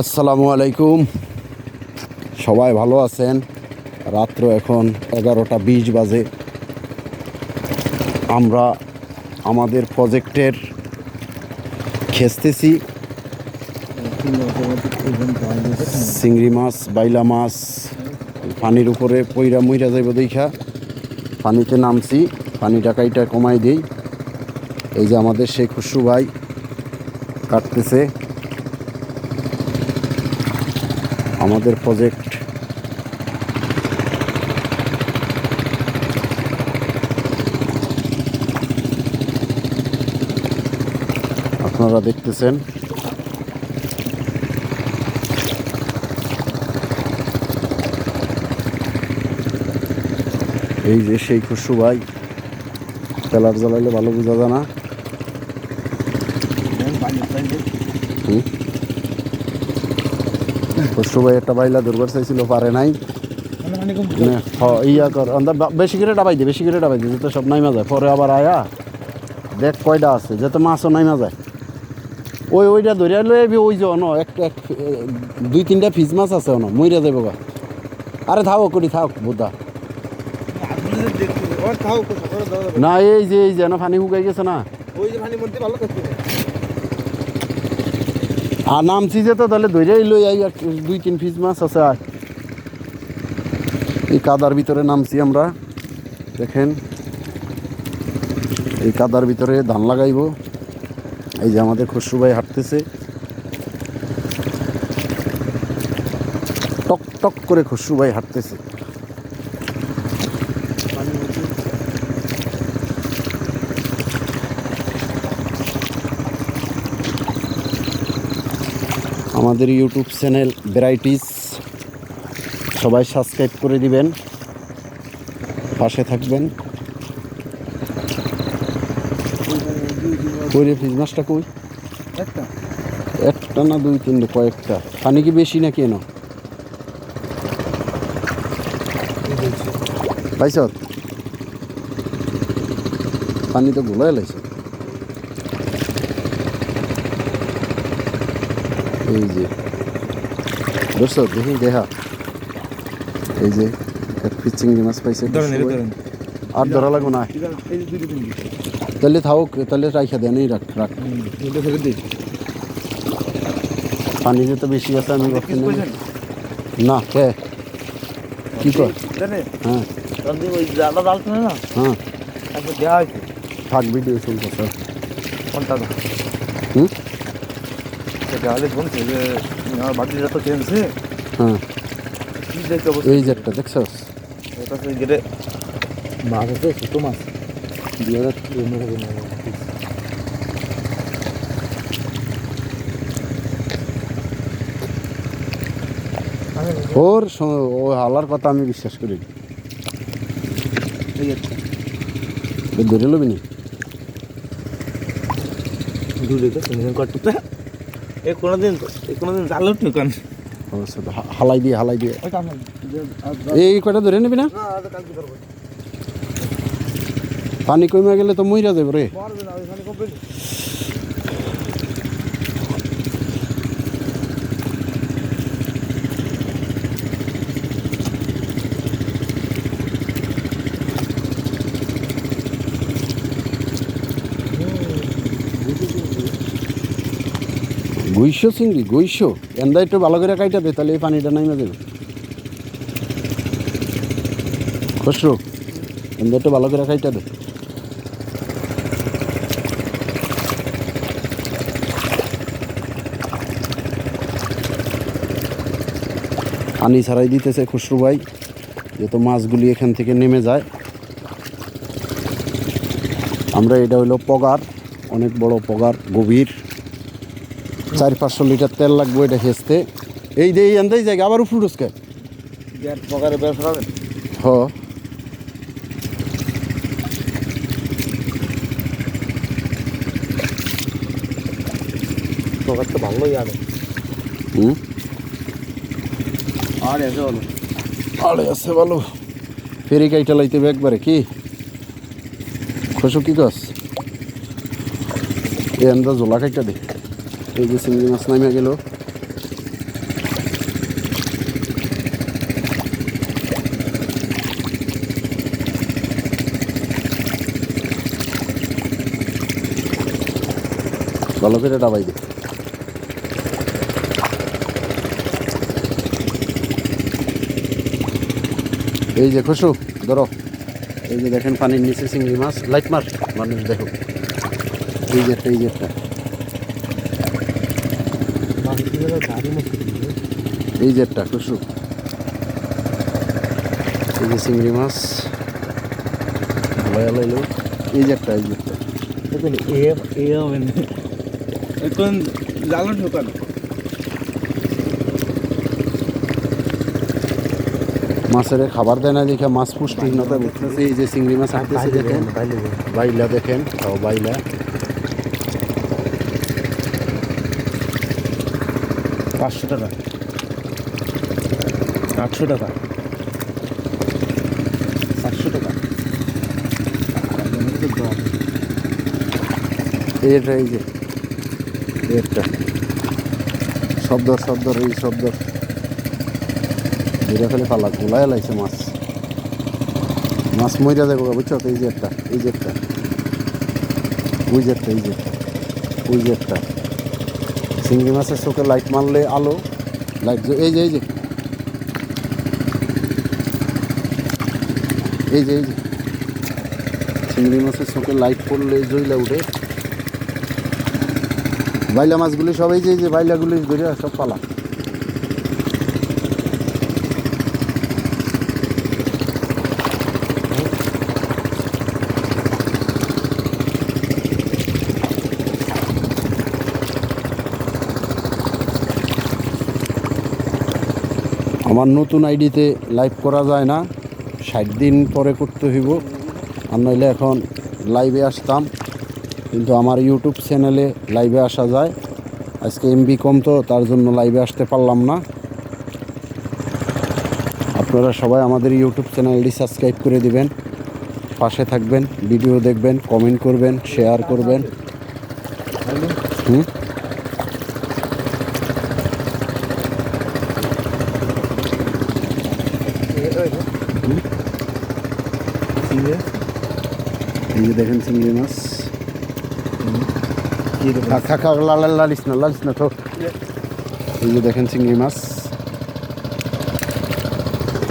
আসসালামু আলাইকুম। সবাই ভালো আছেন? রাত্র এখন এগারোটা বিশ বাজে। আমরা আমাদের প্রজেক্টের খেসতেছি। চিংড়ি মাছ, বাইলা মাছ, পানির উপরে পইরা মইরা যাইব দেখা। পানিতে নামছি পানি টাকাইটা কমাই দিই। এই যে আমাদের সেই খুশু ভাই কাটতেছে। আমাদের প্রজেক্ট আপনারা দেখতেছেন। এই যে সেই খুশু ভাই, তেলার জ্বালাইলে ভালো বোঝা যায় না হুম খুশু ভাই একটা বাইলা দুর্বার চাইছিল পারে নাই। ইয়া কর বা- বেশি করে ডাবাই দে বেশি করে ডাবাই দে যাতে সব নাইমা যায়। পরে আবার আয়া দেখ কয়টা আছে যাতে মাছও নাইমা যায়। ওই ওইটা ধরিয়া লই ওই যে অন এক এক দুই তিনটা ফিজ মাছ আছে অন মইরা যাইব গা। আরে থাও করি থাক বুদ্ধা। না এই যে এই যেন পানি শুকাই গেছে না। আর নামছি যে তো তাহলে ধরেই লই আই, আর দুই তিন পিস মাছ আছে আর। এই কাদার ভিতরে নামছি আমরা, দেখেন। এই কাদার ভিতরে ধান লাগাইব। এই যে আমাদের খসরু ভাই হাঁটতেছে। টক টক করে খসরু ভাই হাঁটতেছে। আমাদের ইউটিউব চ্যানেল ভ্যারাইটিস সবাই সাবস্ক্রাইব করে দিবেন। পাশে থাকবেন। কই রে ফিজ মাছটা কই? একটা। না দুই তিনটে কয়েকটা। পানি কি বেশি না কেন পাইছ? পানি তো গোলাই লাইছে এই যে। বুঝছ দেখি দেখা। এই যে এক চিংড়ি মাছ পাইছে। আর ধরা লাগবো না। তাহলে থাকুক তাহলে রাইখা দেন এই রাখ রাখ। পানি তো বেশি আছে আমি করতে না কে? কি কর? হ্যাঁ। হ্যাঁ। থাক ভিডিও শুনতে হুম হ্যাঁ এই যে একটা দেখছ? মাছ আছে ছোট মাছ। দুই হাজার এমনি থাকে ওর ও হালার কথা আমি বিশ্বাস করি ধরে লবি নি? দূরে তো এ কোনোদিন এ কোনোদিন জালো অবশ্য হালাই দিয়ে হালাই দিয়ে। এই কয়টা ধরে নিবি না? পানি কমে গেলে তো মইরা যাবে রে। গুইশো চিংড়ি, গুইশো। এন্দা একটু ভালো করে কাইটা দে, তাহলে এই পানিটা নাইমা যাবে খসরু, এন্দা একটু ভালো করে কাইটা দে। পানি ছাড়াই দিতেছে খুসরু ভাই, যেহেতু মাছগুলি এখান থেকে নেমে যায়। আমরা এটা হইল পগার, অনেক বড় পগার, গভীর। চার পাঁচশো লিটার তেল লাগবে এটা হেসতে এই যে এই আন্দাই জায়গা আবার উপর পকারে হ। তো ভালোই হুম? আর আরে আছে ভালো ফেরি কাইটা লাইতে হবে একবারে কি? খুশু কি আন্দা জোলা কাইটা দে। এই যে চিংড়ি মাছ নামিয়া গেল। ভালো করে ডাবাই এই যে খুশু ধরো। এই যে দেখেন পানির নিচে চিংড়ি মাছ, লাইট মাছ মানুষ দেখো এই যে একটা, এই যে একটা। এই যে একটা খুশু এই যে চিংড়ি মাছ। ভালো এলাইলো এই যে একটা এই যে একটা। এখন এ এ হবে এখন জালো ঢোকানো। মাছের খাবার দেয় না দেখে মাছ পুষ্টিহীনতা বুঝতেছে এই যে চিংড়ি মাছ আসতেছে দেখেন। বাইলা দেখেন। বাইলা। পাঁচশো টাকা। আটশো টাকা। সাতশো টাকা। এটা এই যে। একটা। শব্দ শব্দ, এই শব্দ। ধীরে ফেলে পালা, গোলায় লাইছে মাছ। মাছ মইরা দেখো বুঝছ? তো এই যে একটা, এই যে একটা। ওই যে একটা, এই যে ওই যে একটা। চিংড়ি মাছের চোখে লাইট মারলে আলো লাইট এই যে এই যে। এই যে এই যে। চিংড়ি মাছের চোখে লাইট পড়লে জইলা উঠে। বাইলা মাছগুলি সবাই যে বাইলাগুলি ঘুরে সব পালা। আমার নতুন আইডিতে লাইভ করা যায় না। ষাট দিন পরে করতে হইব। আর নইলে এখন লাইভে আসতাম। কিন্তু আমার ইউটিউব চ্যানেলে লাইভে আসা যায়। আজকে এমবি কম তো তার জন্য লাইভে আসতে পারলাম না। আপনারা সবাই আমাদের ইউটিউব চ্যানেলটি সাবস্ক্রাইব করে দিবেন। পাশে থাকবেন ভিডিও দেখবেন কমেন্ট করবেন শেয়ার করবেন। হুম? এই যে দেখেন চিংড়ি মাছ। লালিস না লালিস না তো এই যে দেখেন চিংড়ি মাছ।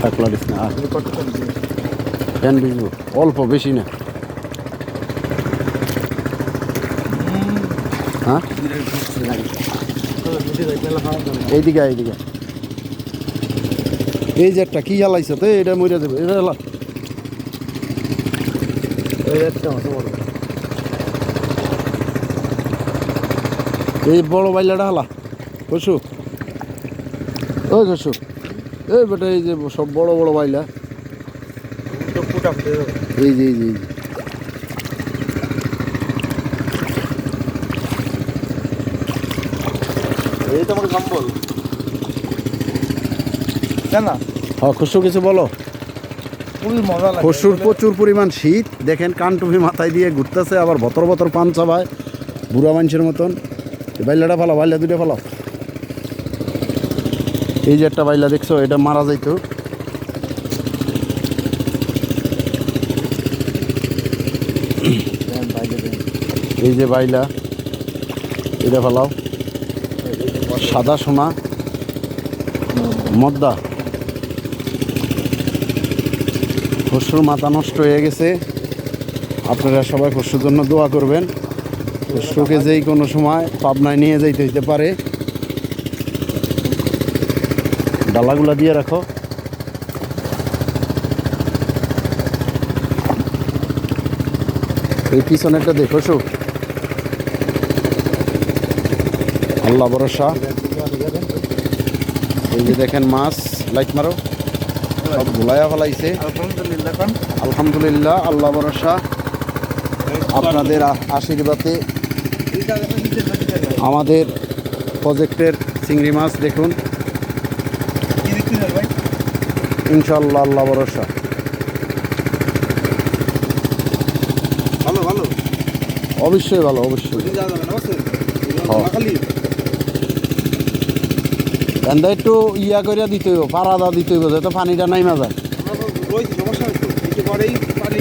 থাক লালিস না ফ্যান বিজবো অল্প বেশি না। হ্যাঁ? এইদিকে এইদিকে। এই যে একটা কি জ্বালাইছ তো? এটা মরে যাবে। এটা এই বড় বাইলাটা হালা কসু ওই কসু এই বেটা এই যে সব বড় বড় বাইলা। এই যে এই যে এই যে। এই তোমার কম্বল না? হ্যাঁ খুশু কিছু বলো। ফুল খসুর প্রচুর পরিমাণ শীত। দেখেন কানটুপি মাথায় দিয়ে ঘুরতেছে, আবার বতর বতর পান চাবায়। বুড়া মানুষের মতন। বাইলাটা ফালাও, বাইলা দুটো ফালাও। এই যে একটা বাইলা দেখছ, এটা মারা যাইতো। এই যে বাইলা, এটা ফালাও। সাদা সোনা। মদ্দা। খসরুর মাথা নষ্ট হয়ে গেছে। আপনারা সবাই খসরুর জন্য দোয়া করবেন। খসরুকে যেই কোনো সময় পাবনায় নিয়ে যাইতে হইতে পারে। ডালাগুলা দিয়ে রাখো। এই পিছনেরটা দেখো শু আল্লাহ ভরসা। এই যে দেখেন মাছ, লাইট মারো। সব গোলায়া ফেলাইছে। আলহামদুলিল্লাহ আল্লাহ ভরসা। আপনাদের আশীর্বাদে আমাদের প্রজেক্টের চিংড়ি মাছ দেখুন। ইনশাল্লাহ আল্লাহ ভরসা। ভালো ভালো। অবশ্যই ভালো অবশ্যই। এন্দা একটু ইয়া করিয়া দিতে হইব, পারাদা দিতে হইব, যাতে পানিটা নাই মাজা সমস্যা একটু পরেই পানি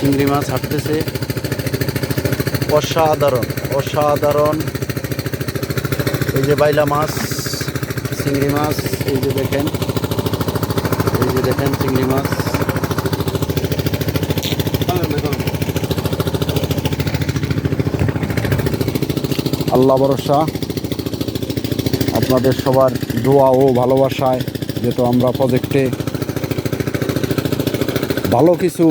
চিংড়ি মাছ হাঁটতেছে। অসাধারণ অসাধারণ। এই যে বাইলা মাছ। চিংড়ি মাছ, এই যে দেখেন। এই যে দেখেন চিংড়ি মাছ। আল্লাহ ভরসা। আপনাদের সবার দোয়া ও ভালোবাসায় যেহেতু আমরা প্রজেক্টে ভালো কিছু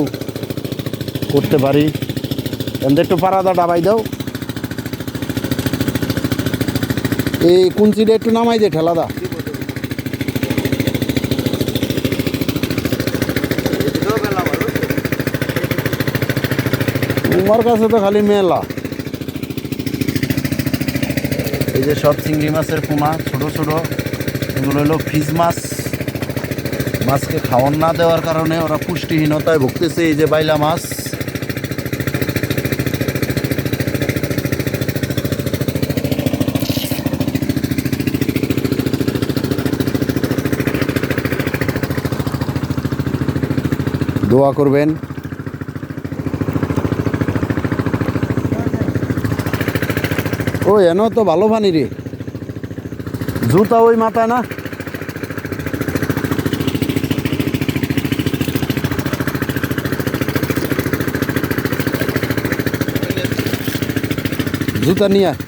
করতে পারি। এমনি একটু পারাদা ডাবাই দাও। এই কুঞ্চিটা একটু নামাই দে ঠেলাদা। তোমার কাছে তো খালি মেলা। এই যে সব চিংড়ি মাছের পোনা ছোট ছোট, এগুলো হলো ফ্রিজ মাছ। মাছকে খাওয়ান না দেওয়ার কারণে ওরা পুষ্টিহীনতায় ভুগতেছে এই যে বাইলা মাছ। দোয়া করবেন। ও এন তো ভালো পানি রে জুতা ওই মাথায় না জুতা নিয়ে আয়।